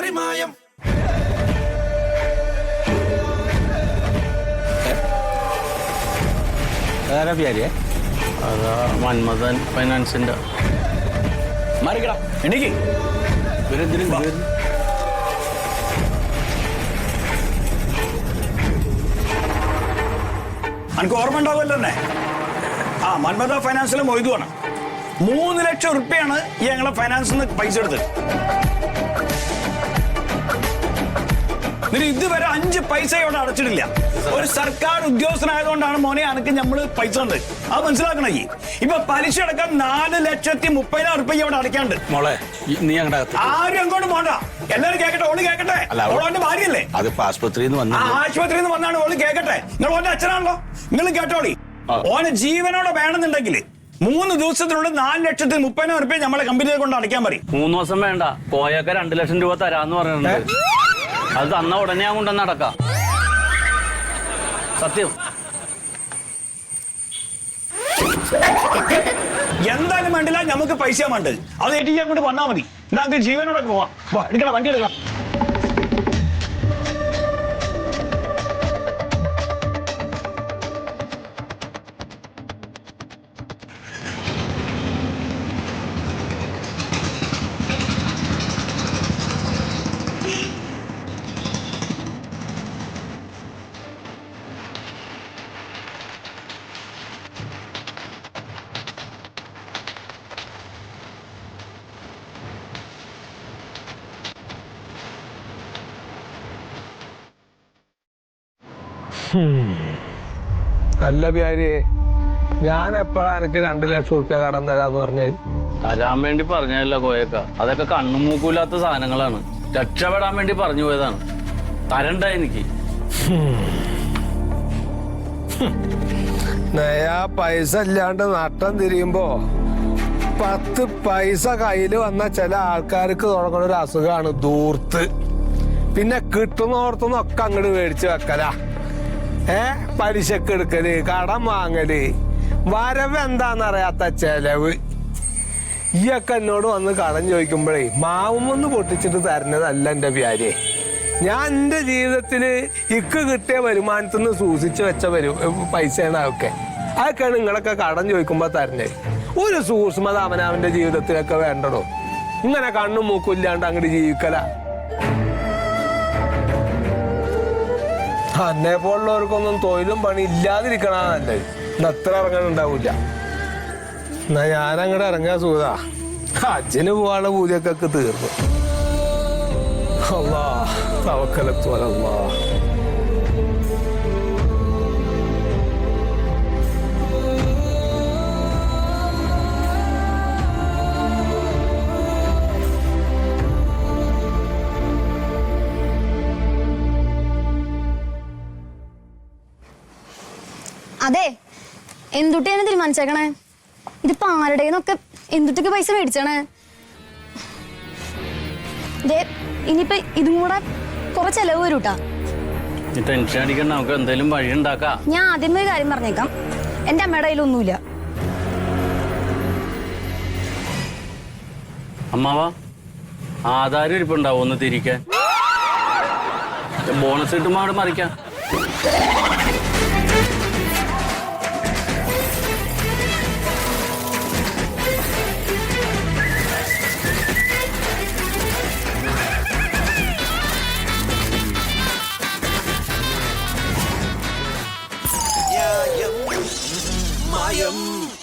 മറിമായം. വേറെ പ്യാരിയെ അതാ മന്മഥൻ ഫൈനാൻസിന്റെ. മാറിക്കടാ എണീക്ക്. ഇവരെന്തിനും എനിക്ക് ഓർമ്മ ഉണ്ടാവുമല്ലോ തന്നെ ആ മന്മത ഫൈനാൻസിലെ മൊയ്തുവാണ്. മൂന്ന് ലക്ഷം ഉറുപ്പ്യാണ് ഈ ഞങ്ങളെ ഫൈനാൻസിൽ നിന്ന് പൈസ എടുത്തത്. എന്നിട്ട് ഇതുവരെ അഞ്ച് പൈസ ഇവിടെ അടച്ചിട്ടില്ല. ഒരു സർക്കാർ ഉദ്യോഗസ്ഥനായതുകൊണ്ടാണ് മോനെ അനക്ക് നമ്മൾ പൈസ ഉണ്ട് അത് മനസ്സിലാക്കണേ. ഈ ഇപ്പൊ പലിശ അടക്കം നാല് ലക്ഷത്തി മുപ്പതിനായിരം റുപ്യ ഇവിടെ അടയ്ക്കാണ്ട് മോളെ നീ അങ്ങോട്ട് ആരും അങ്ങോട്ട് പോണ്ട. എല്ലാരും കേക്കട്ടെ ഓൾ കേക്കട്ടെ. ഓളോന്റെ ഭാര്യയല്ലേ? അത് ആശുപത്രിയിൽ നിന്ന് ആശുപത്രിയിൽ നിന്ന് വന്നാണ് ഓൾ കേക്കട്ടെ. നിങ്ങൾ ഓന്റെ അച്ഛനാണല്ലോ. നിങ്ങൾ കേട്ടോളി. ഓന് ജീവനോടെ വേണമെന്നുണ്ടെങ്കിൽ മൂന്ന് ദിവസത്തിനുള്ളിൽ നാല് ലക്ഷത്തി മുപ്പതിനായിരം റുപ്യ നമ്മളെ കമ്പനിയെ കൊണ്ട് അടയ്ക്കാൻ പറയും. മൂന്ന് ദിവസം വേണ്ട. പോയൊക്കെ രണ്ടു ലക്ഷം രൂപ തരാന്ന് പറയുന്നുണ്ട് അത് തന്ന ഉടനെ ഞാൻ കൊണ്ടുവന്ന് നടക്കാം. സത്യം. എന്തായാലും വേണ്ടില്ല നമുക്ക് പൈസ വേണ്ടത്. അത് ഏറ്റിക്കാൻ കൊണ്ട് വന്നാൽ മതി. നമുക്ക് ജീവനോടെ പോവാം. എടുക്കണം വണ്ടി എടുക്കാം അല്ല പ്യാരി ഞാൻ എപ്പോഴാ എനിക്ക് രണ്ട് ലക്ഷം റുപ്യ കടം തരാന്ന് പറഞ്ഞത് തരാൻ വേണ്ടി പറഞ്ഞല്ല കോയക്ക. അതൊക്കെ കണ്ണും മൂക്കൂലാത്ത സാധനങ്ങളാണ്. രക്ഷപ്പെടാൻ വേണ്ടി പറഞ്ഞു പോയതാണ്. തരണ്ട എനിക്ക്. നയാ പൈസ ഇല്ലാണ്ട് നട്ടം തിരിയുമ്പോ പത്ത് പൈസ കയ്യിൽ വന്ന ചില ആൾക്കാർക്ക് തുടങ്ങുന്ന ഒരു അസുഖമാണ് ദൂർത്ത് പിന്നെ കിട്ടുന്നോർത്തുനിന്നൊക്കെ അങ്ങോട്ട് മേടിച്ച് വെക്കല. ഏ? പലിശക്ക് എടുക്കൽ കടം വാങ്ങൽ. വരവ് എന്താന്നറിയാത്ത ചെലവ്. ഈയൊക്കെ എന്നോട് വന്ന് കടം ചോദിക്കുമ്പോഴേ മാവുമൊന്ന് പൊട്ടിച്ചിട്ട് തരുന്നതല്ല എന്റെ വ്യാരെ ഞാൻ എന്റെ ജീവിതത്തിൽ ഇക്ക് കിട്ടിയ വരുമാനത്തിൽ നിന്ന് സൂക്ഷിച്ച് വെച്ച വരും പൈസയാണ് അതൊക്കെ. അതൊക്കെയാണ് നിങ്ങളൊക്കെ കടം ചോദിക്കുമ്പോൾ തരുന്നത് ഒരു സൂക്ഷ്മത അവനവന്റെ ജീവിതത്തിലൊക്കെ വേണ്ടടോ. ഇങ്ങനെ കണ്ണും മൂക്കും ഇല്ലാണ്ട് അങ്ങോട്ട് ജീവിക്കല. അന്നെ പോലുള്ളവർക്കൊന്നും തൊഴിലും പണി ഇല്ലാതിരിക്കണ നല്ലത്. ഇന്ന് അത്ര ഇറങ്ങാനുണ്ടാവില്ല എന്നാ ഞാനങ്ങടെ ഇറങ്ങാ സുഹൃതാ അച്ഛന് പോവാനുള്ള പൂജക്കൊക്കെ തീർന്നു. അള്ളാ തവക്കലത്തോലല്ലാ അതെ. എന്തുട്ടിയാണ് തീരുമാനിച്ചേക്കണേ? ഇതിപ്പോ ആരുടെന്നൊക്കെ എന്തുട്ടിക്ക് പൈസ മേടിച്ചാണ്? ഇനിയിപ്പൊ ഇതും കൂടെ കുറെ ചെലവ് വരൂട്ടാ. ടെൻഷൻ അടിക്കണ്ട നമുക്ക് എന്തെങ്കിലും വഴി ഉണ്ടാക്കാം. ഞാൻ ആദ്യമേ ഒരു കാര്യം പറഞ്ഞേക്കാം. എന്റെ അമ്മയുടെ കയ്യിലൊന്നുമില്ല അമ്മാവാ ആധാരം ഇരിപ്പുണ്ടാവും ഒന്ന് തിരിക്കാൻ. ബോണസ് ഇട്ടുമാട് അവിടെ മറിക്കാം. Maya. Maya.